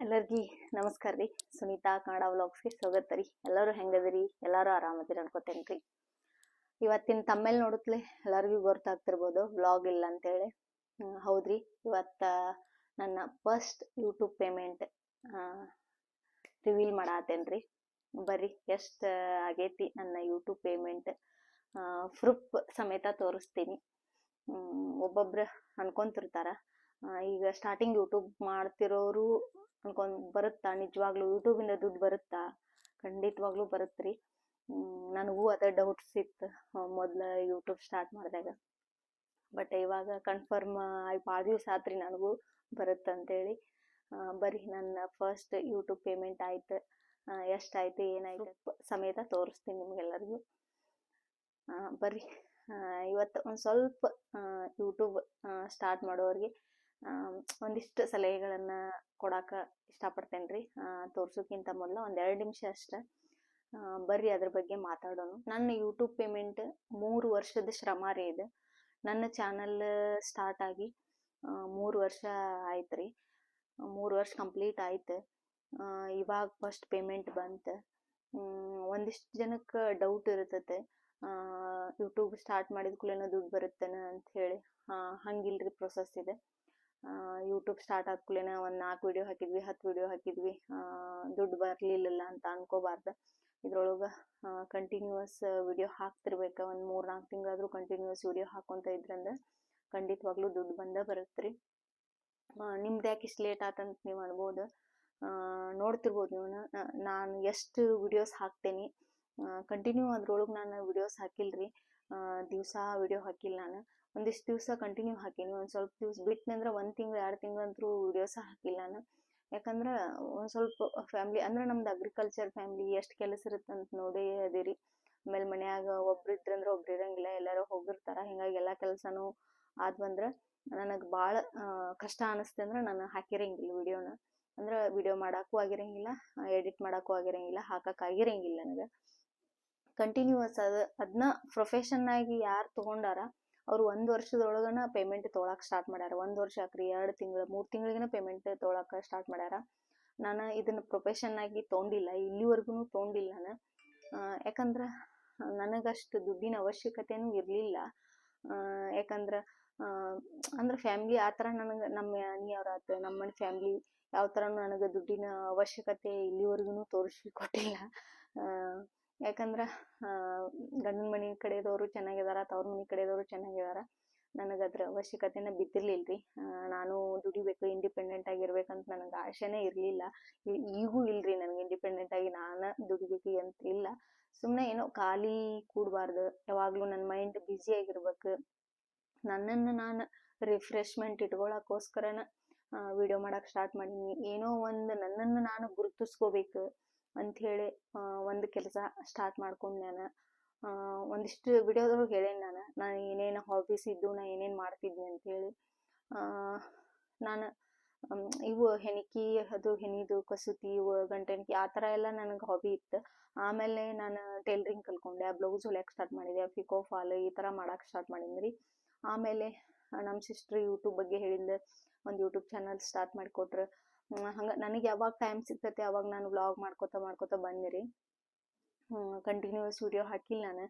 ಎಲ್ಲರಿಗಿ ನಮಸ್ಕಾರ ರೀ. ಸುನೀತಾ ಕನ್ನಡ ವ್ಲಾಗ್ಸ್ಗೆ ಸ್ವಾಗತ ರೀ. ಎಲ್ಲರೂ ಹೆಂಗದಿರಿ? ಎಲ್ಲರೂ ಆರಾಮದಿರಿ ಅನ್ಕೋತೇನೆ ರೀ. ಇವತ್ತಿನ ತಮ್ಮೇಲೆ ನೋಡುತ್ತಲೇ ಎಲ್ಲರಿಗೂ ಗೊತ್ತಾಗ್ತಿರ್ಬೋದು, ವ್ಲಾಗ್ ಇಲ್ಲ ಅಂತೇಳಿ. ಹೌದ್ರಿ. ಇವತ್ತ ನನ್ನ ಫಸ್ಟ್ ಯೂಟ್ಯೂಬ್ ಪೇಮೆಂಟ್ ರಿವೀಲ್ ಮಾಡಾತೇನ್ರಿ ಬರ್ರಿ, ಎಷ್ಟು ಆಗೈತಿ ನನ್ನ ಯೂಟ್ಯೂಬ್ ಪೇಮೆಂಟ್ ಪ್ರೂಫ್ ಸಮೇತ ತೋರಿಸ್ತೀನಿ. ಒಬ್ಬೊಬ್ರು ಅನ್ಕೊಂತಿರ್ತಾರ. ಈಗ ಸ್ಟಾರ್ಟಿಂಗ್ ಯೂಟ್ಯೂಬ್ ಮಾಡ್ತಿರೋರು ಅನ್ಕೊಂಡ್ ಬರುತ್ತಾ? ನಿಜವಾಗ್ಲೂ ಯೂಟ್ಯೂಬಿಂದ ದುಡ್ಡು ಬರುತ್ತಾ? ಖಂಡಿತವಾಗ್ಲೂ ಬರುತ್ತೆ ಹ್ಮ್, ನನಗೂ ಅದ ಡೌಟ್ಸ್ ಇತ್ತು ಮೊದ್ಲ ಯೂಟ್ಯೂಬ್ ಸ್ಟಾರ್ಟ್ ಮಾಡಿದಾಗ. ಬಟ್ ಇವಾಗ ಕನ್ಫರ್ಮ್ ಆಗಿ ಭಾಳ ದಿವಸ ಆತ್ರಿ ನನಗೂ ಬರುತ್ತೆ ಅಂತೇಳಿ ಹೇಳಿ ಬರ್ರಿ ನನ್ನ ಫಸ್ಟ್ ಯೂಟ್ಯೂಬ್ ಪೇಮೆಂಟ್ ಆಯ್ತು. ಎಷ್ಟಾಯ್ತು ಏನಾಯ್ತು ಸಮೇತ ತೋರಿಸ್ತೀನಿ ನಿಮಗೆಲ್ಲರಿಗೂ. ಬರ್ರಿ ಇವತ್ತು ಒಂದು ಸ್ವಲ್ಪ ಯೂಟ್ಯೂಬ್ ಸ್ಟಾರ್ಟ್ ಮಾಡೋರಿಗೆ ಒಂದಿಷ್ಟು ಸಲಹೆಗಳನ್ನು ಕೊಡಕ್ಕೆ ಇಷ್ಟಪಡ್ತೇನೆ ರೀ ತೋರ್ಸೋಕ್ಕಿಂತ ಮೊದಲು ಒಂದು ಎರಡು ನಿಮಿಷ ಅಷ್ಟೆ. ಬರ್ರಿ ಅದ್ರ ಬಗ್ಗೆ ಮಾತಾಡೋಣ. ನನ್ನ ಯೂಟ್ಯೂಬ್ ಪೇಮೆಂಟ್ ಮೂರು ವರ್ಷದ ಶ್ರಮ ರೀ ಇದು. ನನ್ನ ಚಾನಲ್ ಸ್ಟಾರ್ಟ್ ಆಗಿ ಮೂರು ವರ್ಷ ಆಯ್ತು ರೀ. ಮೂರು ವರ್ಷ ಕಂಪ್ಲೀಟ್ ಆಯ್ತು. ಇವಾಗ ಫಸ್ಟ್ ಪೇಮೆಂಟ್ ಬಂತು. ಒಂದಿಷ್ಟು ಜನಕ್ಕೆ ಡೌಟ್ ಇರ್ತೈತೆ. ಯೂಟ್ಯೂಬ್ ಸ್ಟಾರ್ಟ್ ಮಾಡಿದ ಕೂಡಲೇ ದುಡ್ಡು ಬರುತ್ತೇನೆ ಅಂತ ಹೇಳಿ. ರೀ ಪ್ರೊಸೆಸ್ ಇದೆ. ಯೂಟ್ಯೂಬ್ ಸ್ಟಾರ್ಟ್ ಆದ ಒಂದು ನಾಲ್ಕು ವಿಡಿಯೋ ಹಾಕಿದ್ವಿ, ಹತ್ತು ವಿಡಿಯೋ ಹಾಕಿದ್ವಿ. ದುಡ್ಡು ಬರಲಿಲ್ಲ ಅಂತ ಅನ್ಕೋಬಾರ್ದು. ಇದ್ರೊಳಗೆ ಕಂಟಿನ್ಯೂಸ್ ವಿಡಿಯೋ ಹಾಕ್ತಿರ್ಬೇಕು. ಒಂದು ಮೂರು ನಾಲ್ಕು ತಿಂಗಳಾದರೂ ಕಂಟಿನ್ಯೂಸ್ ವಿಡಿಯೋ ಹಾಕೊಂತ ಇದ್ರಂದ್ರೆ ಖಂಡಿತವಾಗ್ಲೂ ದುಡ್ಡು ಬಂದೇ ಬರುತ್ತೆ ರೀ ನಿಮ್ದು ಯಾಕೆ ಇಷ್ಟು ಲೇಟ್ ಆತಂತ ನೀವು ಅನ್ಬೋದು. ನೋಡ್ತಿರ್ಬೋದು ನೀವು ನಾನು ಎಷ್ಟು ವಿಡಿಯೋಸ್ ಹಾಕ್ತೇನೆ. ಕಂಟಿನ್ಯೂ ಅದ್ರೊಳಗೆ ನಾನು ವಿಡಿಯೋಸ್ ರೀ ದಿವಸ ವಿಡಿಯೋ ಹಾಕಿಲ್ಲ ನಾನು. ಒಂದಿಷ್ಟು ದಿವಸ ಕಂಟಿನ್ಯೂ ಹಾಕೀನಿ. ಒಂದು ಸ್ವಲ್ಪ ದಿವ್ಸ ಬಿಟ್ಟನಂದ್ರೆ ಒಂದು ತಿಂಗಳು, ಎರಡು ತಿಂಗಳಂತರೂ ವಿಡಿಯೋಸ ಹಾಕಿಲ್ಲ ನಾನು. ಯಾಕಂದ್ರೆ ಒಂದು ಸ್ವಲ್ಪ ಫ್ಯಾಮ್ಲಿ ಅಂದ್ರೆ ನಮ್ದು ಅಗ್ರಿಕಲ್ಚರ್ ಫ್ಯಾಮ್ಲಿ ಎಷ್ಟು ಕೆಲಸ ಇರುತ್ತೆ ಅಂತ ನೋಡಿ ಅದಿರಿ. ಆಮೇಲೆ ಮನ್ಯಾಗ ಒಬ್ರು ಇದ್ರಂದ್ರೆ ಒಬ್ರು ಇರಂಗಿಲ್ಲ, ಎಲ್ಲರೂ ಹೋಗಿರ್ತಾರ. ಹಿಂಗಾಗಿ ಎಲ್ಲ ಕೆಲಸನೂ ಆದ್ ಬಂದ್ರೆ ನನಗೆ ಭಾಳ ಕಷ್ಟ ಅನಿಸ್ತೆ ಅಂದ್ರೆ ನಾನು ಹಾಕಿರಂಗಿಲ್ಲ ವಿಡಿಯೋನ. ಅಂದ್ರೆ ವಿಡಿಯೋ ಮಾಡಕ್ಕೂ ಆಗಿರಂಗಿಲ್ಲ ಎಡಿಟ್ ಮಾಡಕ್ಕೂ ಆಗಿರಂಗಿಲ್ಲ, ಹಾಕಕ್ ಆಗಿರಂಗಿಲ್ಲ ನನಗೆ. ಕಂಟಿನ್ಯೂಸ್ ಅದು ಅದನ್ನ ಪ್ರೊಫೆಷನ್ ಆಗಿ ಯಾರು ತಗೊಂಡಾರ ಅವ್ರು ಒಂದು ವರ್ಷದೊಳಗನ ಪೇಮೆಂಟ್ ತೊಗೊಳಕ್ಕೆ ಸ್ಟಾರ್ಟ್ ಮಾಡ್ಯಾರ. ಒಂದು ವರ್ಷ ಆಕ್ರಿ, ಎರಡು ತಿಂಗಳು, ಮೂರು ತಿಂಗಳಿಗೆನ ಪೇಮೆಂಟ್ ತೊಗೊಳಕ್ಕೆ ಸ್ಟಾರ್ಟ್ ಮಾಡ್ಯಾರ. ನಾನು ಇದನ್ನ ಪ್ರೊಫೆಷನ್ ಆಗಿ ತೊಗೊಂಡಿಲ್ಲ ಇಲ್ಲಿವರೆಗೂ ತೊಗೊಂಡಿಲ್ಲ ನಾನು. ಯಾಕಂದ್ರೆ ನನಗಷ್ಟು ದುಡ್ಡಿನ ಅವಶ್ಯಕತೆನು ಇರಲಿಲ್ಲ. ಯಾಕಂದ್ರೆ ಅಂದ್ರೆ ಫ್ಯಾಮ್ಲಿ ಆ ಥರ ನನಗೆ, ನಮ್ಮ ಮನೆಯವ್ರಾತು ನಮ್ಮ ಫ್ಯಾಮಿಲಿ ಯಾವ ಥರನೂ ನನಗೆ ದುಡ್ಡಿನ ಅವಶ್ಯಕತೆ ಇಲ್ಲಿವರೆಗೂ ತೋರಿಸಿ ಕೊಟ್ಟಿಲ್ಲ. ಯಾಕಂದ್ರೆ ಗಂಡನ ಮನೆ ಕಡೆದವರು ಚೆನ್ನಾಗಿದಾರ ತವ್ರ ಮನೆ ಕಡೆದವರು ಚೆನ್ನಾಗಿದಾರ. ನನಗೆ ಅದ್ರ ಅವಶ್ಯಕತೆನ ಬಿದ್ದಿರ್ಲಿಲ್ಲ ರೀ ನಾನು ದುಡಿಬೇಕು ಇಂಡಿಪೆಂಡೆಂಟ್ ಆಗಿರ್ಬೇಕಂತ ನನಗೆ ಆಸೆನೇ ಇರಲಿಲ್ಲ. ಈಗೂ ಇಲ್ರಿ ನನಗೆ ಇಂಡಿಪೆಂಡೆಂಟ್ ಆಗಿ ನಾನು ದುಡಿಬೇಕು ಅಂತ ಇಲ್ಲ. ಸುಮ್ಮನೆ ಏನೋ ಖಾಲಿ ಕೂಡಬಾರ್ದು. ಯಾವಾಗಲೂ ನನ್ನ ಮೈಂಡ್ ಬ್ಯುಸಿ ಆಗಿರ್ಬೇಕು. ನನ್ನನ್ನು ನಾನು ರಿಫ್ರೆಶ್ಮೆಂಟ್ ಇಟ್ಕೊಳಕ್ಕೋಸ್ಕರನ ವಿಡಿಯೋ ಮಾಡೋಕೆ ಸ್ಟಾರ್ಟ್ ಮಾಡೀನಿ. ಏನೋ ಒಂದು ನನ್ನನ್ನು ನಾನು ಗುರುತಿಸ್ಕೋಬೇಕು. ಅಂಥೇಳಿ ಒಂದು ಕೆಲಸ ಸ್ಟಾರ್ಟ್ ಮಾಡ್ಕೊಂಡು ನಾನು ಒಂದಿಷ್ಟು ವಿಡಿಯೋದೊಳಗೆ ಹೇಳೇನಿ ನಾನು. ನಾನು ಏನೇನು ಹಾಬೀಸ್ ಇದ್ದು ನಾನು ಏನೇನು ಮಾಡ್ತಿದ್ದೆ ಅಂಥೇಳಿ ನಾನು ಇವು ಹೆಣಿಕಿ, ಅದು ಹೆಣಿದು, ಕಸೂತಿ ಇವು ಗಂಟೆಣಿಕೆ, ಆ ಥರ ಎಲ್ಲ ನನಗೆ ಹಾಬಿ ಇತ್ತು. ಆಮೇಲೆ ನಾನು ಟೈಲರಿಂಗ್ ಕಲ್ಕೊಂಡೆ ಬ್ಲೌಸ್ ಹೊಲಿಯಕ್ಕೆ ಸ್ಟಾರ್ಟ್ ಮಾಡಿದೆ ಪಿಕೋ ಫಾಲ್ ಈ ಥರ ಮಾಡಕ್ಕೆ ಸ್ಟಾರ್ಟ್ ಮಾಡಿದ್ರಿ ರೀ ಆಮೇಲೆ ನಮ್ಮ ಸಿಸ್ಟ್ರ್ ಯೂಟ್ಯೂಬ್ ಬಗ್ಗೆ ಹೇಳಿದ್ಲು ಒಂದು ಯೂಟ್ಯೂಬ್ ಚಾನಲ್ ಸ್ಟಾರ್ಟ್ ಮಾಡಿಕೊಟ್ರು. ಹಂಗೆ ನನಗೆ ಯಾವಾಗ ಟೈಮ್ ಸಿಗ್ತೈತೆ, ಅವಾಗ ನಾನು ವ್ಲಾಗ್ ಮಾಡ್ಕೋತ ಮಾಡ್ಕೋತ ಬಂದಿರಿ ಕಂಟಿನ್ಯೂಸ್ ವಿಡಿಯೋ ಹಾಕಿಲ್ಲ ನಾನು.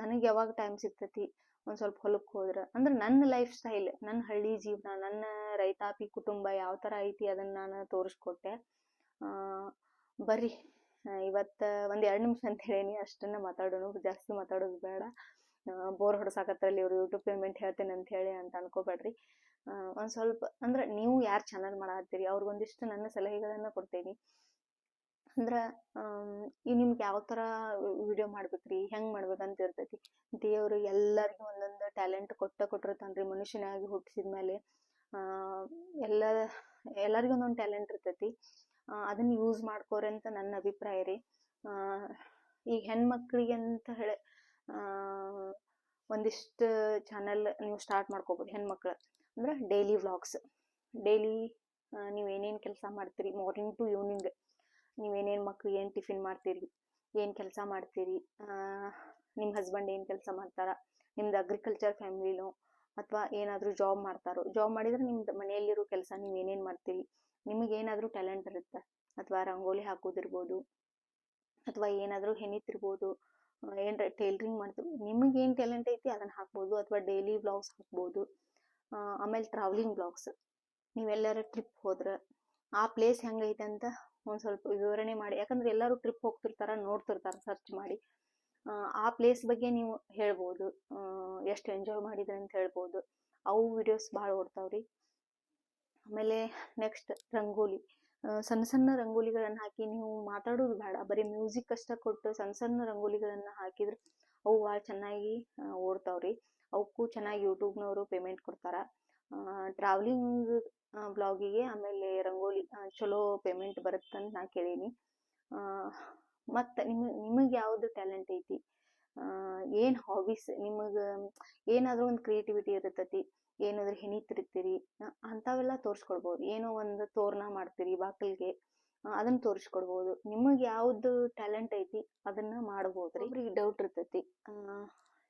ನನಗೆ ಯಾವಾಗ ಟೈಮ್ ಸಿಗ್ತೈತಿ? ಒಂದು ಸ್ವಲ್ಪ ಹೊಲಕ್ಕೆ ಹೋದ್ರೆ. ಅಂದ್ರೆ ನನ್ನ ಲೈಫ್ ಸ್ಟೈಲ್ ನನ್ನ ಹಳ್ಳಿ ಜೀವನ, ನನ್ನ ರೈತಾಪಿ ಕುಟುಂಬ ಯಾವ ಥರ ಐತಿ ಅದನ್ನು ನಾನು ತೋರಿಸ್ಕೊಟ್ಟೆ. ಬರ್ರಿ ಇವತ್ತು ಒಂದು ಎರಡು ನಿಮಿಷ ಅಂತ ಹೇಳೀನಿ, ಅಷ್ಟನ್ನ ಮಾತಾಡೋಣ ಜಾಸ್ತಿ ಮಾತಾಡೋದು ಬೇಡ. ಬೋರ್ ಹೊಡ್ಸಾಕತ್ತಲ್ಲಿ ಇವರು ಯೂಟ್ಯೂಬ್ ಪೇಮೆಂಟ್ ಹೇಳ್ತೇನೆ ಅಂತ ಹೇಳಿ ಅಂತ ಅನ್ಕೋಬೇಡ್ರಿ. ಒಂದು ಸ್ವಲ್ಪ, ಅಂದ್ರೆ ನೀವು ಯಾರು ಚಾನಲ್ ಮಾಡತ್ತೀರಿ? ಅವ್ರಿಗೊಂದಿಷ್ಟು ನನ್ನ ಸಲಹೆಗಳನ್ನು ಕೊಡ್ತೀನಿ. ಅಂದ್ರೆ ಈ ನಿಮ್ಗೆ ಯಾವ ಥರ ವಿಡಿಯೋ ಮಾಡ್ಬೇಕ್ರಿ? ಹೆಂಗೆ ಮಾಡ್ಬೇಕಂತ ಇರ್ತೈತಿ. ದೇವರು ಎಲ್ಲರಿಗೂ ಒಂದೊಂದು ಟ್ಯಾಲೆಂಟ್ ಕೊಟ್ಟ ಕೊಟ್ಟಿರ್ತಾನ್ರಿ ಮನುಷ್ಯನಾಗಿ ಹುಟ್ಟಿಸಿದ ಮೇಲೆ ಎಲ್ಲ, ಎಲ್ಲರಿಗೂ ಒಂದೊಂದು ಟ್ಯಾಲೆಂಟ್ ಇರ್ತೈತಿ. ಅದನ್ನ ಯೂಸ್ ಮಾಡ್ಕೋರಿ ಅಂತ ನನ್ನ ಅಭಿಪ್ರಾಯ ರೀ. ಈಗ ಹೆಣ್ಮಕ್ಳಿಗೆ ಅಂತ ಹೇಳಿ ಒಂದಿಷ್ಟು ಚಾನಲ್ ನೀವು ಸ್ಟಾರ್ಟ್ ಮಾಡ್ಕೋಬೋದು ಹೆಣ್ಮಕ್ಳು. ಅಂದ್ರೆ ಡೈಲಿ ವ್ಲಾಗ್ಸ್ ಡೈಲಿ ನೀವು ಏನೇನು ಕೆಲಸ ಮಾಡ್ತೀರಿ? ಮಾರ್ನಿಂಗ್ ಟು ಈವ್ನಿಂಗ್ ನೀವು ಏನೇನು ಮಕ್ಳು ಏನು ಟಿಫಿನ್ ಮಾಡ್ತೀರಿ? ಏನು ಕೆಲಸ ಮಾಡ್ತೀರಿ? ನಿಮ್ಮ ಹಸ್ಬೆಂಡ್ ಏನು ಕೆಲಸ ಮಾಡ್ತಾರ? ನಿಮ್ದು ಅಗ್ರಿಕಲ್ಚರ್ ಫ್ಯಾಮಿಲಿನೋ ಅಥವಾ ಏನಾದರೂ ಜಾಬ್ ಮಾಡ್ತಾರೋ? ಜಾಬ್ ಮಾಡಿದ್ರೆ ನಿಮ್ದು ಮನೆಯಲ್ಲಿರೋ ಕೆಲಸ ನೀವು ಏನೇನು ಮಾಡ್ತೀರಿ? ನಿಮಗೆ ಏನಾದರೂ ಟ್ಯಾಲೆಂಟ್ ಇರುತ್ತೆ? ಅಥವಾ ರಂಗೋಲಿ ಹಾಕೋದಿರ್ಬೋದು? ಅಥವಾ ಏನಾದರೂ ಹೆಣಿತಿರ್ಬೋದು? ಏನಾರ ಟೈಲ್ರಿಂಗ್ ಮಾಡ್ತೀವಿ ನಿಮಗೆ ಟ್ಯಾಲೆಂಟ್ ಐತಿ ಅದನ್ನು ಹಾಕ್ಬೋದು? ಅಥವಾ ಡೈಲಿ ವ್ಲಾಗ್ಸ್ ಹಾಕ್ಬೋದು? ಆಮೇಲೆ ಟ್ರಾವೆಲಿಂಗ್ ಬ್ಲಾಗ್ಸ್ ನೀವೆಲ್ಲರ ಟ್ರಿಪ್ ಹೋದ್ರೆ ಆ ಪ್ಲೇಸ್ ಹೆಂಗೈತೆ ಅಂತ ಒಂದು ಸ್ವಲ್ಪ ವಿವರಣೆ ಮಾಡಿ. ಯಾಕಂದ್ರೆ ಎಲ್ಲರೂ ಟ್ರಿಪ್ ಹೋಗ್ತಿರ್ತಾರ ನೋಡ್ತಿರ್ತಾರೆ ಸರ್ಚ್ ಮಾಡಿ. ಆ, ಪ್ಲೇಸ್ ಬಗ್ಗೆ ನೀವು ಹೇಳ್ಬೋದು. ಎಷ್ಟು ಎಂಜಾಯ್ ಮಾಡಿದ್ರಿ ಅಂತ ಹೇಳ್ಬೋದು. ಅವು ವಿಡಿಯೋಸ್ ಭಾಳ ಓಡ್ತಾವ್ರಿ. ಆಮೇಲೆ ನೆಕ್ಸ್ಟ್ ರಂಗೋಲಿ. ಸಣ್ಣ ಸಣ್ಣ ರಂಗೋಲಿಗಳನ್ನು ಹಾಕಿ ನೀವು ಮಾತಾಡೋದು ಬೇಡ. ಬರೀ ಮ್ಯೂಸಿಕ್ ಅಷ್ಟ ಕೊಟ್ಟು ಸಣ್ಣ ಸಣ್ಣ ರಂಗೋಲಿಗಳನ್ನು ಹಾಕಿದ್ರೆ ಅವು ಭಾಳ ಚೆನ್ನಾಗಿ ಓಡ್ತಾವ್ರಿ. ಅವಕ್ಕೂ ಚೆನ್ನಾಗಿ ಯೂಟ್ಯೂಬ್ನವರು ಪೇಮೆಂಟ್ ಕೊಡ್ತಾರ. ಟ್ರಾವೆಲಿಂಗ್ ಬ್ಲಾಗಿಗೆ ಆಮೇಲೆ ರಂಗೋಲಿ ಚಲೋ ಪೇಮೆಂಟ್ ಬರುತ್ತಂತ ನಾ ಕೇಳೀನಿ. ಮತ್ತು ನಿಮ್ ನಿಮಗೆ ಯಾವುದು ಟ್ಯಾಲೆಂಟ್ ಐತಿ? ಏನು ಹಾಬೀಸ್ ನಿಮಗೆ ಏನಾದರೂ ಒಂದು ಕ್ರಿಯೇಟಿವಿಟಿ ಇರ್ತೈತಿ ಏನಾದರೂ ಹೆಣಿತಿರ್ತೀರಿ ಅಂಥವೆಲ್ಲ ತೋರಿಸ್ಕೊಡ್ಬೋದು. ಏನೋ ಒಂದು ತೋರಣ ಮಾಡ್ತೀರಿ ಬಾಗಿಲಿಗೆ ಅದನ್ನ ತೋರಿಸ್ಕೊಡ್ಬೋದು. ನಿಮಗೆ ಯಾವ್ದು ಟ್ಯಾಲೆಂಟ್ ಐತಿ ಅದನ್ನ ಮಾಡ್ಬೋದು ರೀ ಒಬ್ರಿಗೆ ಡೌಟ್ ಇರ್ತೈತಿ.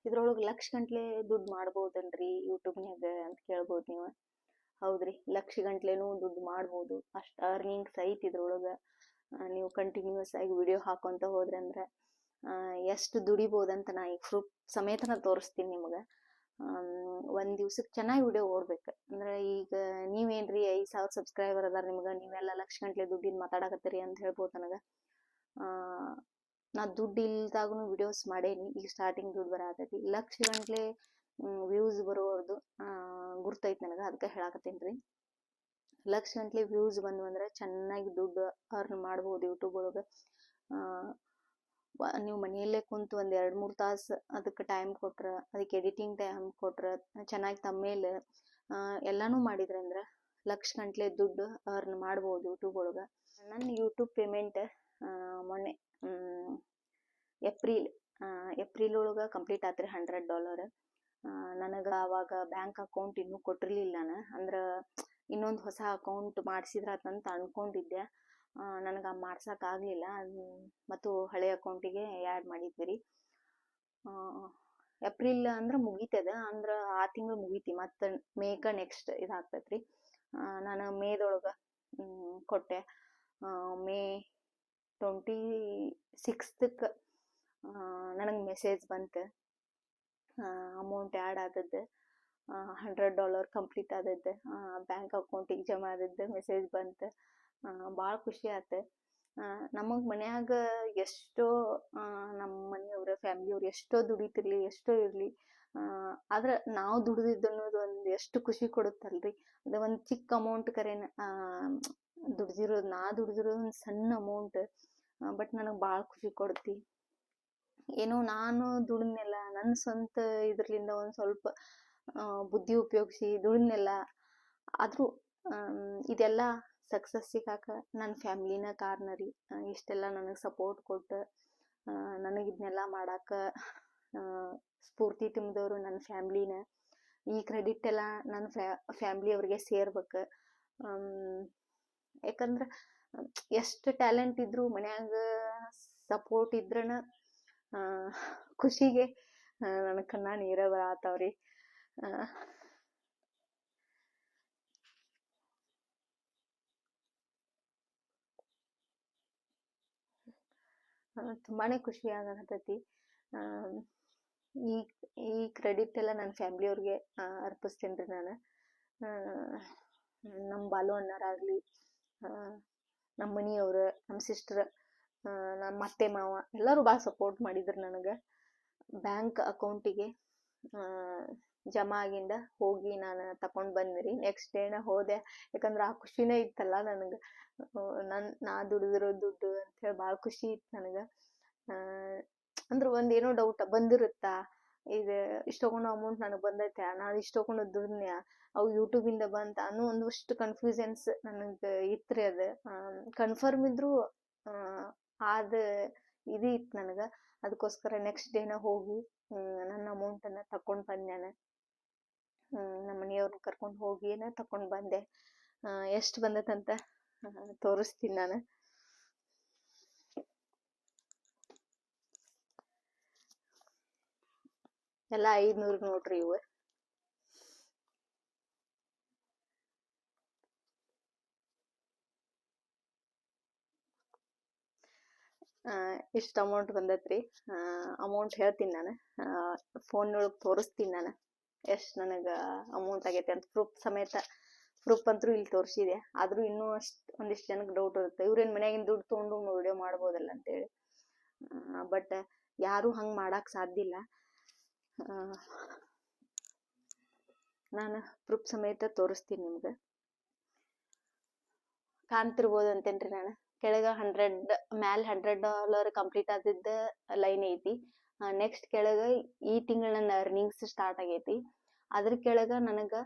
ಇದ್ರೊಳಗೆ ಲಕ್ಷ ಗಂಟ್ಲೆ ದುಡ್ಡು ಮಾಡ್ಬೋದನ್ರಿ ಯೂಟ್ಯೂಬ್ನ್ಯಾಗ ಅಂತ ಕೇಳ್ಬೋದು ನೀವು. ಹೌದ್ರಿ, ಲಕ್ಷ ಗಂಟ್ಲೆನೂ ದುಡ್ಡು ಮಾಡ್ಬೋದು. ಅಷ್ಟು ಅರ್ನಿಂಗ್ಸ್ ಐತಿ ಇದ್ರೊಳಗೆ ನೀವು ಕಂಟಿನ್ಯೂಸ್ ಆಗಿ ವಿಡಿಯೋ ಹಾಕೊಂತ ಹೋದ್ರೆ ಅಂದ್ರೆ ಎಷ್ಟು ದುಡಿಬೋದಂತ ನಾ ಈಗ ಪ್ರೂಫ್ ಸಮೇತನ ತೋರಿಸ್ತೀನಿ ನಿಮಗೆ. ಒಂದು ದಿವ್ಸಕ್ಕೆ ಚೆನ್ನಾಗಿ ವಿಡಿಯೋ ಓಡ್ಬೇಕು. ಅಂದ್ರೆ ಈಗ ನೀವೇನ್ರಿ ಐದು ಸಾವಿರ ಸಬ್ಸ್ಕ್ರೈಬರ್ ಅದಾರ ನಿಮ್ಗೆ, ನೀವೆಲ್ಲ ಲಕ್ಷ ಗಂಟ್ಲೆ ದುಡ್ಡಿನ ಮಾತಾಡಕತ್ತೀರಿ ಅಂತ ಹೇಳ್ಬೋದು ನನಗೆ. ನಾ ದುಡ್ಡು ಇಲ್ದಾಗೂ ವಿಡಿಯೋಸ್ ಮಾಡೇನಿ. ಈಗ ಸ್ಟಾರ್ಟಿಂಗ್ ದುಡ್ಡು ಬರತೈತಿ. ಲಕ್ಷ ಗಂಟ್ಲೆ ವ್ಯೂಸ್ ಬರೋರ್ದು ಗುರ್ತೈತೆ ನನಗೆ. ಅದಕ್ಕೆ ಹೇಳಾಕತ್ತೀನಿ ರೀ ಲಕ್ಷ ಗಂಟ್ಲೆ ವ್ಯೂಸ್ ಬಂದು ಅಂದ್ರೆ ಚೆನ್ನಾಗಿ ದುಡ್ಡು ಅರ್ನ್ ಮಾಡ್ಬೋದು ಯೂಟ್ಯೂಬ್ ಒಳಗೆ. ನೀವು ಮನೆಯಲ್ಲೇ ಕುಂತು ಒಂದು ಎರಡು, ಮೂರು ತಾಸು ಅದಕ್ಕೆ ಟೈಮ್ ಕೊಟ್ರೆ, ಅದಕ್ಕೆ ಎಡಿಟಿಂಗ್ ಟೈಮ್ ಕೊಟ್ರೆ, ಚೆನ್ನಾಗಿ ತಮ್ಮೇಲೆ ಎಲ್ಲನೂ ಮಾಡಿದ್ರೆ ಅಂದ್ರೆ ಲಕ್ಷ ಗಂಟ್ಲೆ ದುಡ್ಡು ಅರ್ನ್ ಮಾಡ್ಬೋದು ಯೂಟ್ಯೂಬ್ ಒಳಗೆ. ನನ್ನ ಯೂಟ್ಯೂಬ್ ಪೇಮೆಂಟ್ ಮೊನ್ನೆ ಏಪ್ರಿಲ್ ಏಪ್ರಿಲ್ ಒಳಗೆ ಕಂಪ್ಲೀಟ್ ಆತ್ರಿ ಹಂಡ್ರೆಡ್ ಡಾಲರ್ ನನಗೆ ಆವಾಗ ಬ್ಯಾಂಕ್ ಅಕೌಂಟ್ ಇನ್ನೂ ಕೊಟ್ಟಿರಲಿಲ್ಲ ನಾನು. ಅಂದ್ರೆ ಇನ್ನೊಂದು ಹೊಸ ಅಕೌಂಟ್ ಮಾಡಿಸಿದ್ರಾತಂತ ಅನ್ಕೊಂಡಿದ್ದೆ. ನನಗೆ ಮಾಡ್ಸೋಕ್ಕಾಗಲಿಲ್ಲ ಮತ್ತು ಹಳೆ ಅಕೌಂಟಿಗೆ ಆ್ಯಡ್ ಮಾಡಿದ್ವಿ ರೀ ಏಪ್ರಿಲ್ ಅಂದ್ರೆ ಮುಗೀತದ. ಅಂದ್ರೆ ಆ ತಿಂಗಳು ಮುಗೀತಿ. ಮತ್ತು ಮೇಕ ನೆಕ್ಸ್ಟ್ ಇದಾಗ್ತೈತೆ ರೀ ನಾನು ಮೇದೊಳಗೆ ಕೊಟ್ಟೆ. ಮೇ ಟ್ವೆಂಟಿ ಸಿಕ್ಸ್ತಕ್ಕೆ ನನಗೆ ಮೆಸೇಜ್ ಬಂತು. ಅಮೌಂಟ್ ಆ್ಯಡ್ ಆದದ್ದು ಹಂಡ್ರೆಡ್ ಡಾಲರ್ ಕಂಪ್ಲೀಟ್ ಆದದ್ದು ಬ್ಯಾಂಕ್ ಅಕೌಂಟಿಗೆ ಜಮಾ ಆದದ್ದು ಮೆಸೇಜ್ ಬಂತು. ಭಾಳ ಖುಷಿ ಆಯ್ತು ನಮಗೆ ಮನ್ಯಾಗ ಎಷ್ಟೋ ನಮ್ಮ ಮನೆಯವ್ರ, ಫ್ಯಾಮಿಲಿಯವ್ರು ಎಷ್ಟೋ ದುಡಿತಿರ್ಲಿ, ಎಷ್ಟೋ ಇರಲಿ ಆದ್ರೆ ನಾವು ದುಡಿದಿದ್ದು ಅನ್ನೋದು ಒಂದು ಎಷ್ಟು ಖುಷಿ ಕೊಡುತ್ತಲ್ರಿ? ಅದು ಒಂದು ಚಿಕ್ಕ ಅಮೌಂಟ್ ಕರೆನ ದುಡ್ದಿರೋದು, ನಾ ದುಡ್ದಿರೋದು ಒಂದು ಸಣ್ಣ ಅಮೌಂಟ್ ಬಟ್ ನನಗೆ ಭಾಳ ಖುಷಿ ಕೊಡ್ತಿ ಏನೋ ನಾನು ದುಡಿದ್ನೆಲ್ಲ ನನ್ನ ಸ್ವಂತ ಇದ್ರಲಿಂದ ಒಂದು ಸ್ವಲ್ಪ ಬುದ್ಧಿ ಉಪಯೋಗಿಸಿ ದುಡಿದ್ನೆಲ್ಲ, ಆದರೂ ಇದೆಲ್ಲ ಸಕ್ಸಸ್ ಸಿಗಾಕ ನನ್ನ ಫ್ಯಾಮ್ಲಿನ ಕಾರಣ ಇಷ್ಟೆಲ್ಲ ನನಗೆ ಸಪೋರ್ಟ್ ಕೊಟ್ಟು ನನಗೆ ಇದನ್ನೆಲ್ಲ ಮಾಡಕ್ಕೆ ಸ್ಫೂರ್ತಿ ತುಂಬಿದವರು ನನ್ನ ಫ್ಯಾಮ್ಲಿನ ಈ ಕ್ರೆಡಿಟ್ ಎಲ್ಲ ನನ್ನ ಫ್ಯಾ ಫ್ಯಾಮ್ಲಿಯವ್ರಿಗೆ ಸೇರ್ಬೇಕು. ಯಾಕಂದ್ರೆ, ಎಷ್ಟು ಟ್ಯಾಲೆಂಟ್ ಇದ್ರು ಮನ್ಯಾಗ ಸಪೋರ್ಟ್ ಇದ್ರನ ಖುಷಿಗೆ ನನ್ನ ಕಣ್ಣ ನೀರ ಬರತಾವ್ರಿ ತುಂಬಾನೇ ಖುಷಿ ಆಗತೈತಿ ಈ ಈ ಕ್ರೆಡಿಟ್ ಎಲ್ಲ ನನ್ನ ಫ್ಯಾಮ್ಲಿಯವ್ರಿಗೆ ಅರ್ಪಿಸ್ತೇನೆ ರೀ ನಾನು. ನಮ್ಮ ಬಾಲು ಅಣ್ಣರಾಗಲಿ ನಮ್ಮ ಮನೆಯವ್ರು ನಮ್ಮ ಸಿಸ್ಟರ್ ನಮ್ಮ ಅತ್ತೆ, ಮಾವ ಎಲ್ಲರೂ ಭಾಳ ಸಪೋರ್ಟ್ ಮಾಡಿದ್ರು ನನಗೆ. ಬ್ಯಾಂಕ್ ಅಕೌಂಟಿಗೆ ಜಮಾ ಆಗಿಂದ ಹೋಗಿ ನಾನು ತಕೊಂಡು ಬಂದೆ ರೀ. ನೆಕ್ಸ್ಟ್ ಡೇನ ಹೋದೆ. ಯಾಕಂದ್ರೆ ಆ ಖುಷಿನೇ ಇತ್ತಲ್ಲ ನನಗೆ. ನನ್ನ ನಾ ದುಡಿದಿರೋ ದುಡ್ಡು ಅಂಥೇಳಿ ಭಾಳ ಖುಷಿ ಇತ್ತು ನನಗೆ. ಅಂದ್ರೆ ಒಂದು ಏನೋ ಡೌಟ್ ಬಂದಿರುತ್ತಾ? ಇದು ಇಷ್ಟು ಅಮೌಂಟ್ ನನಗೆ ಬಂದೈತೆ, ನಾನು ಇಷ್ಟು ತಗೊಂಡು ದುಡ್ನ್ಯಾ ಅವು ಯೂಟ್ಯೂಬಿಂದ ಬಂತ ಅನ್ನೋ ಒಂದಷ್ಟು ಕನ್ಫ್ಯೂಷನ್ಸ್ ನನಗೆ ಇತ್ತು ರೀ ಅದು ಕನ್ಫರ್ಮ್ ಇದ್ರೂ ಆದ ಇದು ಇತ್ತು ನನಗೆ. ಅದಕ್ಕೋಸ್ಕರ ನೆಕ್ಸ್ಟ್ ಡೇನ ಹೋಗಿ ನನ್ನ ಅಮೌಂಟನ್ನು ತಕೊಂಡು ಬಂದೆ ನಾನು ನಮ್ಮ ಮನೆಯವ್ರನ್ನ ಕರ್ಕೊಂಡು ಹೋಗಿನ ತಕೊಂಡು ಬಂದೆ. ಎಷ್ಟು ಅಂತ ತೋರಿಸ್ತೀನಿ ನಾನು. ಎಲ್ಲ ಐದ್ನೂರ್ಗೆ ನೋಡ್ರಿ ಇವ. ಇಷ್ಟು ಅಮೌಂಟ್ ಬಂದೈತ್ರಿ. ಅಮೌಂಟ್ ಹೇಳ್ತೀನಿ ನಾನು. ಫೋನ್ನೊಳಗೆ ತೋರಿಸ್ತೀನಿ ನಾನು. ಎಷ್ಟು ನನಗೆ ಅಮೌಂಟ್ ಆಗೈತೆ ಅಂತ. ಪ್ರೂಫ್ ಸಮೇತ ಪ್ರೂಫ್ ಅಂತೂ ಇಲ್ಲಿ ತೋರಿಸಿದೆ. ಆದರೂ ಇನ್ನೂ ಅಷ್ಟು, ಒಂದಿಷ್ಟು ಜನಕ್ಕೆ ಡೌಟ್ ಇರುತ್ತೆ. ಇವ್ರೇನು ಮನೆಯಾಗಿನ ದುಡ್ಡು ತೊಗೊಂಡು ವಿಡಿಯೋ ಮಾಡ್ಬೋದಲ್ಲ ಅಂತೇಳಿ. ಬಟ್ ಯಾರೂ ಹಂಗ್ ಮಾಡೋಕ್ಕೆ ಸಾಧ್ಯ ಇಲ್ಲ. ನಾನು ಪ್ರೂಫ್ ಸಮೇತ ತೋರಿಸ್ತೀನಿ ನಿಮ್ಗೆ. ಕಾಣ್ತಿರ್ಬೋದು ಅಂತೇನ್ರಿ ನಾನು. ಕೆಳಗೆ ಹಂಡ್ರೆಡ್ ಮ್ಯಾಲ್ ಹಂಡ್ರೆಡ್ ಡಾಲರ್ ಕಂಪ್ಲೀಟ್ ಆದಿದ್ದ ಲೈನ್ ಐತಿ. ನೆಕ್ಸ್ಟ್ ಕೆಳಗೆ ಈ ತಿಂಗಳ ನನ್ನ ಅರ್ನಿಂಗ್ಸ್ ಸ್ಟಾರ್ಟ್ ಆಗೈತಿ. ಅದ್ರ ಕೆಳಗೆ ನನಗೆ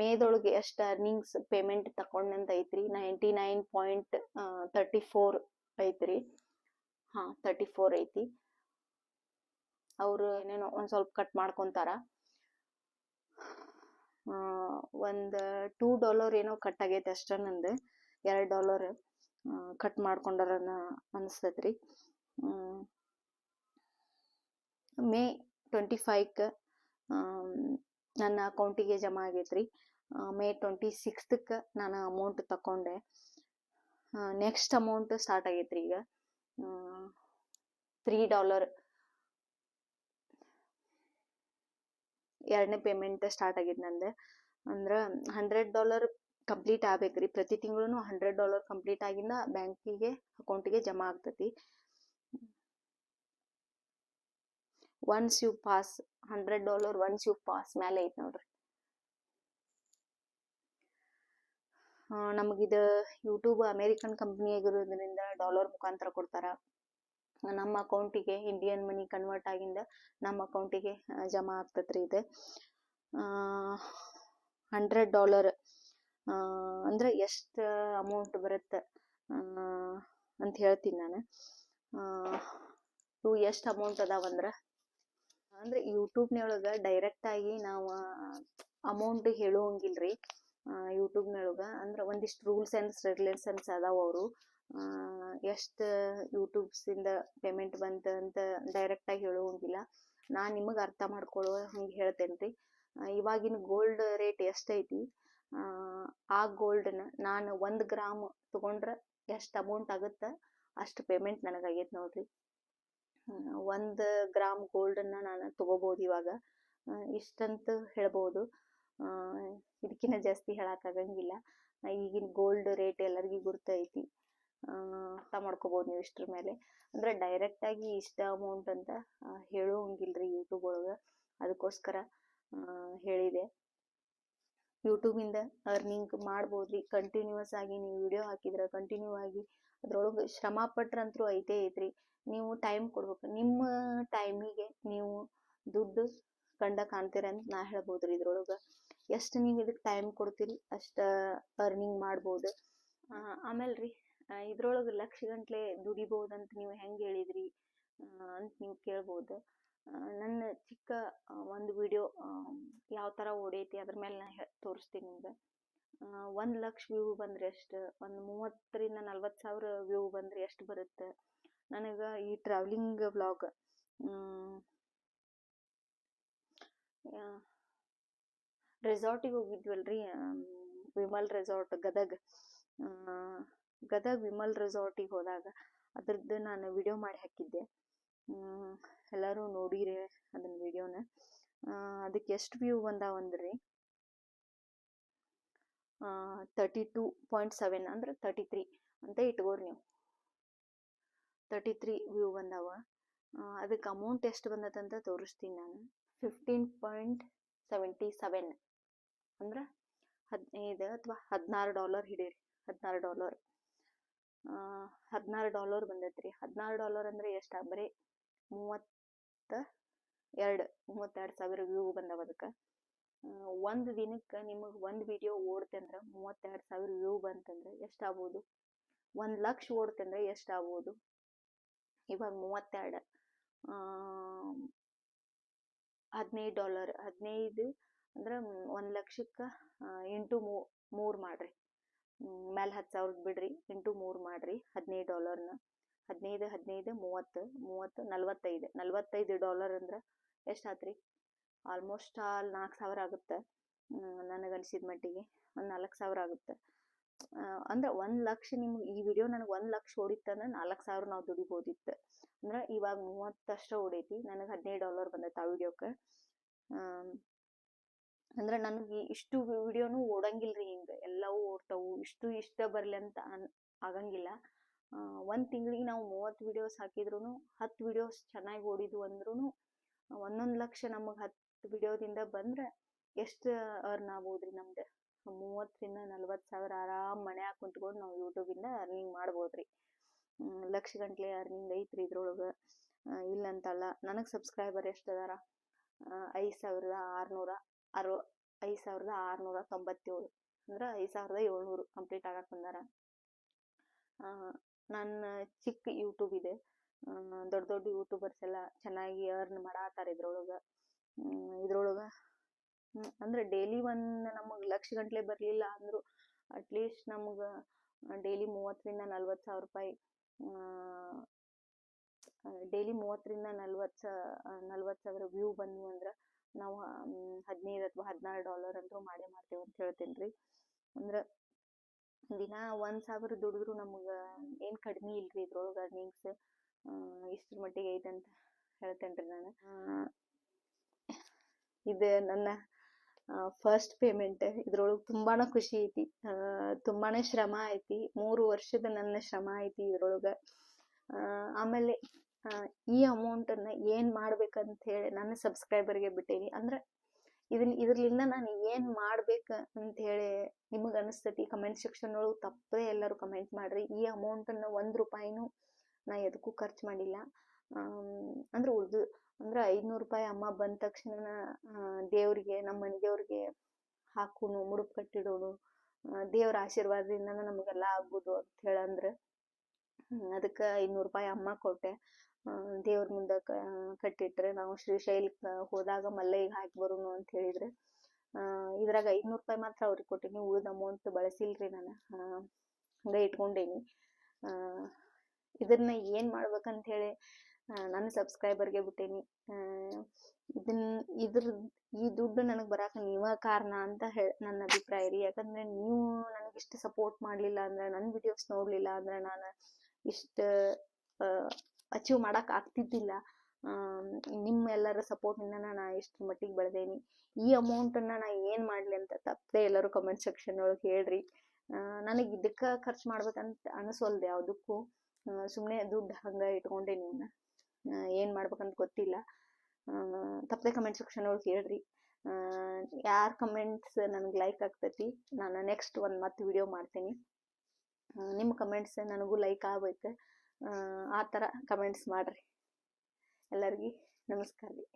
ಮೇದೊಳಗೆ ಎಷ್ಟು ಅರ್ನಿಂಗ್ಸ್ ಪೇಮೆಂಟ್ ತಕೊಂಡಂತ ಐತ್ರಿ. Ninety nine point thirty four ಐತ್ರಿ. ಹಾ ತರ್ಟಿ ಫೋರ್ ಐತಿ. ಅವ್ರು ಏನೇನೋ ಒಂದು ಸ್ವಲ್ಪ ಕಟ್ ಮಾಡ್ಕೊಂತಾರ. ಒಂದು ಟೂ ಡಾಲರ್ ಏನೋ ಕಟ್ ಆಗೈತೆ ಅಷ್ಟ ನಂದು. ಎರಡು ಡಾಲರ್ ಕಟ್ ಮಾಡ್ಕೊಂಡಾರ ಅನಿಸ್ತೈತ್ರಿ ಮೇ ಟ್ವೆಂಟಿ ಫೈವ್ಕ್ ನನ್ನ ಅಕೌಂಟಿಗೆ ಜಮಾ ಆಗೈತ್ರಿ. ಮೇ ಟ್ವೆಂಟಿ ಸಿಕ್ಸ್ತಕ್ಕೆ ನಾನು ಅಮೌಂಟ್ ತಕೊಂಡೆ. ನೆಕ್ಸ್ಟ್ ಅಮೌಂಟ್ ಸ್ಟಾರ್ಟ್ ಆಗೈತ್ರಿ ಈಗ. ತ್ರೀ ಡಾಲರ್ ಎರಡನೇ ಪೇಮೆಂಟ್ ಸ್ಟಾರ್ಟ್ ಆಗಿದ್ದು ನಂದು. ಅಂದ್ರೆ ಹಂಡ್ರೆಡ್ ಡಾಲರ್ ಕಂಪ್ಲೀಟ್ ಆಗ್ಬೇಕ್ರಿ ಪ್ರತಿ ತಿಂಗಳು ಹಂಡ್ರೆಡ್ ಡಾಲರ್ ಕಂಪ್ಲೀಟ್ ಆಗಿಂದ ಬ್ಯಾಂಕಿಗೆ ಅಕೌಂಟಿಗೆ ಜಮಾ ಆಗ್ತತಿ. Once you pass hundred dollar once you pass ಮೇಲೆ ಐತಿ ನೋಡ್ರಿ. ನಮಗಿದ ಯೂಟ್ಯೂಬ್ ಅಮೇರಿಕನ್ ಕಂಪ್ನಿ ಆಗಿರೋದ್ರಿಂದ ಡಾಲರ್ ಮುಖಾಂತರ ಕೊಡ್ತಾರ. ನಮ್ಮ ಅಕೌಂಟಿಗೆ ಇಂಡಿಯನ್ ಮನಿ ಕನ್ವರ್ಟ್ ಆಗಿಂದ ನಮ್ಮ ಅಕೌಂಟಿಗೆ ಜಮಾ ಆಗ್ತತ್ರಿ ಇದು. ಹಂಡ್ರೆಡ್ ಡಾಲರ್ ಅಂದ್ರೆ ಎಷ್ಟು ಅಮೌಂಟ್ ಬರುತ್ತೆ ಅಂತ ಹೇಳ್ತೀನಿ ನಾನು. ಇವು ಎಷ್ಟು ಅಮೌಂಟ್ ಅದಾವಂದ್ರೆ ಅಂದ್ರೆ ಯೂಟ್ಯೂಬ್ನೊಳಗ ಡೈರೆಕ್ಟ್ ಆಗಿ ನಾವು ಅಮೌಂಟ್ ಹೇಳುವಂಗಿಲ್ರಿ ಯೂಟ್ಯೂಬ್ನೊಳಗೆ ಅಂದ್ರೆ ಒಂದಿಷ್ಟು ರೂಲ್ಸ್ ಆ್ಯಂಡ್ ರೆಗ್ಯುಲೇಷನ್ಸ್ ಅದಾವ ಅವರು. ಎಷ್ಟು ಯೂಟ್ಯೂಬ್ಸಿಂದ ಪೇಮೆಂಟ್ ಬಂತ ಅಂತ ಡೈರೆಕ್ಟಾಗಿ ಹೇಳುವಂಗಿಲ್ಲ ನಾನು ನಿಮಗೆ ಅರ್ಥ ಮಾಡ್ಕೊಳ್ಳೋ ಹಂಗೆ ಹೇಳ್ತೇನ್ರಿ ಇವಾಗಿನ ಗೋಲ್ಡ್ ರೇಟ್ ಎಷ್ಟೈತಿ ಆ ಗೋಲ್ಡನ್ನ ನಾನು ಒಂದು ಗ್ರಾಮ್ ತೊಗೊಂಡ್ರೆ ಎಷ್ಟು ಅಮೌಂಟ್ ಆಗುತ್ತೆ? ಅಷ್ಟು ಪೇಮೆಂಟ್ ನನಗಾಗೈತೆ ನೋಡ್ರಿ. ಒಂದು ಗ್ರಾಮ್ ಗೋಲ್ಡನ್ನ ನಾನು ತೊಗೋಬೋದು ಇವಾಗ. ಇಷ್ಟಂತ ಹೇಳ್ಬೋದು. ಇದಕ್ಕಿಂತ ಜಾಸ್ತಿ ಹೇಳಕ್ಕಾಗಂಗಿಲ್ಲ ಈಗಿನ ಗೋಲ್ಡ್ ರೇಟ್ ಎಲ್ಲರಿಗೂ ಗುರ್ತೈತಿ ಅರ್ಥ ಮಾಡ್ಕೋಬೋದು ನೀವು ಇಷ್ಟ್ರ ಮೇಲೆ. ಅಂದ್ರೆ ಡೈರೆಕ್ಟ್ ಆಗಿ ಇಷ್ಟ ಅಮೌಂಟ್ ಅಂತ ಹೇಳುವಂಗಿಲ್ರಿ ಯೂಟ್ಯೂಬ್ ಒಳಗೆ. ಅದಕ್ಕೋಸ್ಕರ ಹೇಳಿದೆ. ಯೂಟ್ಯೂಬಿಂದ ಅರ್ನಿಂಗ್ ಮಾಡ್ಬೋದ್ರಿ. ಕಂಟಿನ್ಯೂಸ್ ಆಗಿ ನೀವು ವಿಡಿಯೋ ಹಾಕಿದ್ರೆ ಕಂಟಿನ್ಯೂ ಆಗಿ ಅದ್ರೊಳಗೆ ಶ್ರಮ ಪಟ್ರಂತರೂ ಐತೆ ಐತ್ರಿ. ನೀವು ಟೈಮ್ ಕೊಡ್ಬೇಕು. ನಿಮ್ಮ ಟೈಮಿಗೆ ನೀವು ದುಡ್ಡು ಕಂಡ ಕಾಣ್ತೀರ ಅಂತ ನಾ ಹೇಳ್ಬೋದ್ರಿ ಇದ್ರೊಳಗೆ. ಎಷ್ಟು ನೀವು ಇದಕ್ಕೆ ಟೈಮ್ ಕೊಡ್ತೀರಿ, ಅಷ್ಟು ಅರ್ನಿಂಗ್ ಮಾಡ್ಬೋದು. ಆಮೇಲೆ ರೀ ಇದ್ರೊಳಗೆ ಲಕ್ಷ ಗಂಟ್ಲೆ ಅಂತ ನೀವು ಹೆಂಗೆ ಹೇಳಿದ್ರಿ? ಅಂತ ನೀವು ಕೇಳ್ಬೋದು. ನನ್ನ ಚಿಕ್ಕ ಒಂದು ವಿಡಿಯೋ ಯಾವ ಥರ ಓಡೈತಿ ಅದ್ರ ಮೇಲೆ ನಾ ತೋರಿಸ್ತೀನಿ ನಿಮ್ಗೆ. ಒಂದು ಲಕ್ಷ ವ್ಯೂ ಬಂದ್ರೆ ಎಷ್ಟು ಒಂದು ಮೂವತ್ತರಿಂದ ನಲ್ವತ್ತು ಸಾವಿರ ವ್ಯೂ ಬಂದ್ರೆ ಎಷ್ಟು ಬರುತ್ತೆ. ನನಗೆ ಈ ಟ್ರಾವೆಲಿಂಗ್ ವ್ಲಾಗ್ ರೆಸಾರ್ಟಿಗೆ ಹೋಗಿದ್ವಲ್ರಿ ವಿಮಲ್ ರೆಸಾರ್ಟ್ ಗದಗ್. ಗದಗ್ ವಿಮಲ್ ರೆಸಾರ್ಟಿಗೆ ಹೋದಾಗ ಅದ್ರದ್ದು ನಾನು ವಿಡಿಯೋ ಮಾಡಿ ಹಾಕಿದ್ದೆ. ಎಲ್ಲರೂ ನೋಡಿರಿ ಅದನ್ನ ವಿಡಿಯೋನ ಅದಕ್ಕೆ ಎಷ್ಟು ವ್ಯೂ ಬಂದಾವಂದ್ರಿ? ತರ್ಟಿ ಟೂ ಪಾಯಿಂಟ್ ಸೆವೆನ್ ಅಂದ್ರೆ ತರ್ಟಿ ತ್ರೀ ಅಂತ ಇಟ್ಕೋರಿ ನೀವು. ತರ್ಟಿ ತ್ರೀ ವ್ಯೂ ಬಂದಾವ ಅದಕ್ಕೆ ಅಮೌಂಟ್ ಎಷ್ಟು ಬಂದದಂತ ತೋರಿಸ್ತೀನಿ ನಾನು. ಫಿಫ್ಟೀನ್ ಪಾಯಿಂಟ್ ಸೆವೆಂಟಿ ಸೆವೆನ್ ಅಂದ್ರೆ ಹದಿನೈದು ಅಥವಾ ಹದಿನಾರು ಡಾಲರ್ ಹಿಡೀರಿ. ಹದಿನಾರು ಡಾಲರ್ ಹದಿನಾರು ಡಾಲರ್ ಬಂದೈತ್ರಿ. ಹದಿನಾರು ಡಾಲರ್ ಅಂದ್ರೆ ಎಷ್ಟು ಬರೀ ಮೂವತ್ತ ಎರಡು, ಮೂವತ್ತೆರಡು ಸಾವಿರ ವ್ಯೂ ಬಂದವ ಅದಕ್ಕೆ. ಒಂದು ದಿನಕ್ಕೆ ನಿಮಗೆ ಒಂದು ವಿಡಿಯೋ ಓಡ್ತೆ ಅಂದ್ರೆ ಮೂವತ್ತೆರಡು ಸಾವಿರ ವ್ಯೂ ಬಂತಂದ್ರೆ ಎಷ್ಟಾಗ್ಬೋದು ಒಂದು ಲಕ್ಷ ಓಡ್ತೆ ಎಷ್ಟು ಎಷ್ಟಾಗ್ಬೋದು ಇವಾಗ ಮೂವತ್ತೆರಡು ಹದಿನೈದು ಡಾಲರ್, ಹದಿನೈದು ಅಂದ್ರೆ ಒಂದು ಲಕ್ಷಕ್ಕೆ ಇಂಟು ಮೂರು ಮಾಡ್ರಿ. ಮೇಲೆ ಹತ್ತು ಸಾವಿರದ ಬಿಡ್ರಿ, ಇಂಟು ಮೂರು ಮಾಡ್ರಿ, ಹದಿನೈದು ಡಾಲರ್ನ. ಹದಿನೈದು ಹದಿನೈದು, ಮೂವತ್ತು ಮೂವತ್ತು, ನಲ್ವತ್ತೈದು. ನಲ್ವತ್ತೈದು ಡಾಲರ್ ಅಂದ್ರೆ ಎಷ್ಟಾತ್ರಿ ಆಲ್ಮೋಸ್ಟ್ ಆಲ್ ನಾಲ್ಕು ಸಾವಿರ ಆಗುತ್ತೆ ನನಗೆ ಅನಿಸಿದ ಮಟ್ಟಿಗೆ. ಒಂದು ನಾಲ್ಕು ಸಾವಿರ ಆಗುತ್ತೆ. ಅಂದ್ರೆ ಒಂದು ಲಕ್ಷ ನಿಮ್ಗೆ, ಈ ವಿಡಿಯೋ ನನಗೆ ಒಂದು ಲಕ್ಷ ಹೊಡಿತಂದ್ರೆ ನಾಲ್ಕು ಸಾವಿರ ನಾವು ದುಡಿಬೋದಿತ್ತು. ಅಂದ್ರೆ ಇವಾಗ ಮೂವತ್ತಷ್ಟು ಹೊಡೈತಿ ನನಗೆ ಹದಿನೈದು ಡಾಲರ್ ಬಂದೈತೆ ಆ ವಿಡಿಯೋಕ್ಕೆ ಅಂದ್ರೆ ನನಗೆ ಇಷ್ಟು ವಿಡಿಯೋನು ಓಡಂಗಿಲ್ರಿ ಹಿಂಗ ಎಲ್ಲವೂ ಓಡ್ತಾವು, ಇಷ್ಟು ಇಷ್ಟ ಬರಲಿ ಅಂತ ಅನ್, ಆಗಂಗಿಲ್ಲ. ಒಂದು ತಿಂಗಳಿಗೆ ನಾವು ಮೂವತ್ತು ವಿಡಿಯೋಸ್ ಹಾಕಿದ್ರು ಹತ್ತು ವಿಡಿಯೋಸ್ ಚೆನ್ನಾಗಿ ಓಡಿದ್ವು ಅಂದ್ರೂ ಒಂದೊಂದು ಲಕ್ಷ ನಮಗೆ ಹತ್ತು ವಿಡಿಯೋದಿಂದ ಬಂದ್ರೆ ಎಷ್ಟು ಅರ್ನ್ ಆಗ್ಬೋದ್ರಿ ನಮ್ದು? ಮೂವತ್ತರಿಂದ ನಲ್ವತ್ತು ಸಾವಿರ ಆರಾಮ್ ಮನ್ಯಾಗ ಕುಂತ್ಕೊಂಡು ನಾವು ಯೂಟ್ಯೂಬಿಂದ ಅರ್ನಿಂಗ್ ಮಾಡ್ಬೋದ್ರಿ. ಲಕ್ಷ ಗಂಟ್ಲೆ ಅರ್ನಿಂಗ್ ಐತ್ರಿ ಇದ್ರೊಳಗೆ. ಇಲ್ಲ ಅಂತಲ್ಲ ನನಗೆ ಸಬ್ಸ್ಕ್ರೈಬರ್ ಎಷ್ಟು ಅದಾರ? ಐದು ಸಾವಿರದ ಆರುನೂರ. ಅರವ ಐದು ಸಾವಿರದ ಆರುನೂರ ತೊಂಬತ್ತೇಳು. ಅಂದ್ರೆ ಐದು ಸಾವಿರದ ಏಳ್ನೂರು ಕಂಪ್ಲೀಟ್ ಆಗಕ್ಕೆ ಬಂದಾರ. ನನ್ನ ಚಿಕ್ಕ ಯೂಟ್ಯೂಬ್ ಇದೆ. ದೊಡ್ಡ ದೊಡ್ಡ ಯೂಟ್ಯೂಬರ್ಸ್ ಎಲ್ಲ ಚೆನ್ನಾಗಿ ಅರ್ನ್ ಮಾಡಾತಾರ ಇದ್ರೊಳಗೆ. ಇದ್ರೊಳಗೆ ಅಂದ್ರೆ ಡೈಲಿ ಒಂದು ನಮಗೆ ಲಕ್ಷ ಗಂಟ್ಲೆ ಬರಲಿಲ್ಲ ಅಂದರೂ ಅಟ್ಲೀಸ್ಟ್ ನಮ್ಗೆ ಡೈಲಿ ಮೂವತ್ತರಿಂದ ನಲ್ವತ್ತು ಸಾವಿರ ರೂಪಾಯಿ ಡೈಲಿ ಮೂವತ್ತರಿಂದ ನಲ್ವತ್ತು ನಲ್ವತ್ತು ಸಾವಿರ ವ್ಯೂ ಬಂದ್ವು ಅಂದ್ರೆ ನಾವು ಹದಿನೈದು ಅಥವಾ ಹದಿನಾರು ಡಾಲರ್ ಅಂತೂ ಮಾಡೇ ಮಾಡ್ತೇವೆ ಅಂತ ಹೇಳ್ತೀನಿ ರೀ ಅಂದ್ರೆ ದಿನ ಒಂದು ಸಾವಿರ ದುಡಿದ್ರು ನಮ್ಗೆ ಏನು ಕಡಿಮೆ ಇಲ್ರಿ ಇದ್ರೊಳಗೆ ಅರ್ನಿಂಗ್ಸ್ ಇಷ್ಟರ ಮಟ್ಟಿಗೆ ಐತೆ ಅಂತ ಹೇಳ್ತೇನೆ ರೀ ನಾನು ಇದು ನನ್ನ ಫಸ್ಟ್ ಪೇಮೆಂಟ್ ಇದ್ರೊಳಗೆ ತುಂಬಾ ಖುಷಿ ಐತಿ. ತುಂಬಾ ಶ್ರಮ ಐತಿ. ಮೂರು ವರ್ಷದ ನನ್ನ ಶ್ರಮ ಐತಿ ಇದ್ರೊಳಗೆ. ಆಮೇಲೆ ಈ ಅಮೌಂಟನ್ನು ಏನು ಮಾಡ್ಬೇಕಂತ ಹೇಳಿ ನನ್ನ ಸಬ್ಸ್ಕ್ರೈಬರ್ಗೆ ಬಿಟ್ಟೇನಿ. ಅಂದ್ರೆ ಇದನ್ನ ಇದ್ರಲಿಂದ ನಾನು ಏನು ಮಾಡ್ಬೇಕು ಅಂತ ಹೇಳಿ ನಿಮಗೆ ಅನಿಸ್ತೈತಿ. ಕಮೆಂಟ್ ಸೆಕ್ಷನ್ ಒಳಗೆ ತಪ್ಪದೇ ಎಲ್ಲರೂ ಕಮೆಂಟ್ ಮಾಡ್ರಿ. ಈ ಅಮೌಂಟನ್ನು ಒಂದು ರೂಪಾಯಿನೂ ನಾ ಎದಕ್ಕೂ ಖರ್ಚು ಮಾಡಿಲ್ಲ. ಅಂದ್ರೆ ಉಳಿದು, ಅಂದ್ರೆ ಐದುನೂರು ರೂಪಾಯಿ ಅಮ್ಮ ಬಂದ ತಕ್ಷಣ ದೇವ್ರಿಗೆ ನಮ್ಮ ಮನೆ ದೇವ್ರಿಗೆ ಹಾಕುನು ಮುಡುಪು ಕಟ್ಟಿಡೋಣ ದೇವ್ರ ಆಶೀರ್ವಾದದಿಂದ ನಮಗೆಲ್ಲ ಆಗ್ಬೋದು ಅಂತ ಹೇಳಂದ್ರೆ ಅದಕ್ಕೆ ಐನೂರು ರೂಪಾಯಿ ಅಮ್ಮ ಕೊಟ್ಟೆ. ದೇವ್ರ ಮುಂದೆ ಕಟ್ಟಿಟ್ರೆ ನಾವು ಶ್ರೀಶೈಲಕ್ಕೆ ಹೋದಾಗ ಮಲ್ಲೈಗೆ ಹಾಕಿ ಬರೋನು ಅಂತ ಹೇಳಿದ್ರೆ ಇದ್ರಾಗ ಐನೂರು ರೂಪಾಯಿ ಮಾತ್ರ ಅವ್ರಿಗೆ ಕೊಟ್ಟಿನಿ. ಉಳಿದ ಅಮೌಂಟ್ ಬಳಸಿಲ್ರಿ ನಾನು. ಹಂಗೆ ಇಟ್ಕೊಂಡೇನಿ. ಇದನ್ನ ಏನು ಮಾಡ್ಬೇಕಂತ ಹೇಳಿ ನನ್ನ ಸಬ್ಸ್ಕ್ರೈಬರ್ಗೆ ಬಿಟ್ಟೇನಿ. ಇದನ್ನ ಇದ್ರ, ಈ ದುಡ್ಡು ನನಗೆ ಬರಾಕ ನೀವ ಕಾರಣ ಅಂತ ಹೇಳಿ ನನ್ನ ಅಭಿಪ್ರಾಯ ರೀ. ಯಾಕಂದ್ರೆ ನೀವು ನನಗೆ ಇಷ್ಟು ಸಪೋರ್ಟ್ ಮಾಡಲಿಲ್ಲ ಅಂದ್ರೆ ನನ್ನ ವಿಡಿಯೋಸ್ ನೋಡಲಿಲ್ಲ ಅಂದ್ರೆ ನಾನು ಇಷ್ಟು ಅಚೀವ್ ಮಾಡಕ್ ಆಗ್ತಿದ್ದಿಲ್ಲ. ನಿಮ್ಮೆಲ್ಲರ ಸಪೋರ್ಟ್ನಿಂದ ನಾನು ಇಷ್ಟು ಮಟ್ಟಿಗೆ ಬೆಳೆದೇನಿ. ಈ ಅಮೌಂಟನ್ನು ನಾ ಏನು ಮಾಡಲಿ ಅಂತ ತಪ್ಪದೆ ಎಲ್ಲರೂ ಕಮೆಂಟ್ ಸೆಕ್ಷನ್ ಒಳಗೆ ಹೇಳ್ರಿ. ನನಗೆ ಇದಕ್ಕೆ ಖರ್ಚು ಮಾಡ್ಬೇಕಂತ ಅನಿಸೋಲ್ದೆ ಯಾವುದಕ್ಕೂ. ಸುಮ್ಮನೆ ದುಡ್ಡು ಹಂಗೆ ಇಟ್ಕೊಂಡೆ ನಿಮ್ಮನ್ನ ಏನು ಮಾಡ್ಬೇಕಂತ ಗೊತ್ತಿಲ್ಲ. ತಪ್ಪದೆ ಕಮೆಂಟ್ ಸೆಕ್ಷನ್ ಒಳಗೆ ಹೇಳ್ರಿ. ಯಾರ ಕಮೆಂಟ್ಸ್ ನನಗೆ ಲೈಕ್ ಆಗ್ತೈತಿ, ನಾನು ನೆಕ್ಸ್ಟ್ ಒಂದು ಮತ್ತೆ ವಿಡಿಯೋ ಮಾಡ್ತೀನಿ. ನಿಮ್ಮ ಕಮೆಂಟ್ಸ್ ನನಗೂ ಲೈಕ್ ಆಗ್ಬೇಕು ಆ ಥರ ಕಮೆಂಟ್ಸ್ ಮಾಡಿರಿ. ಎಲ್ಲರಿಗೂ ನಮಸ್ಕಾರ ರೀ.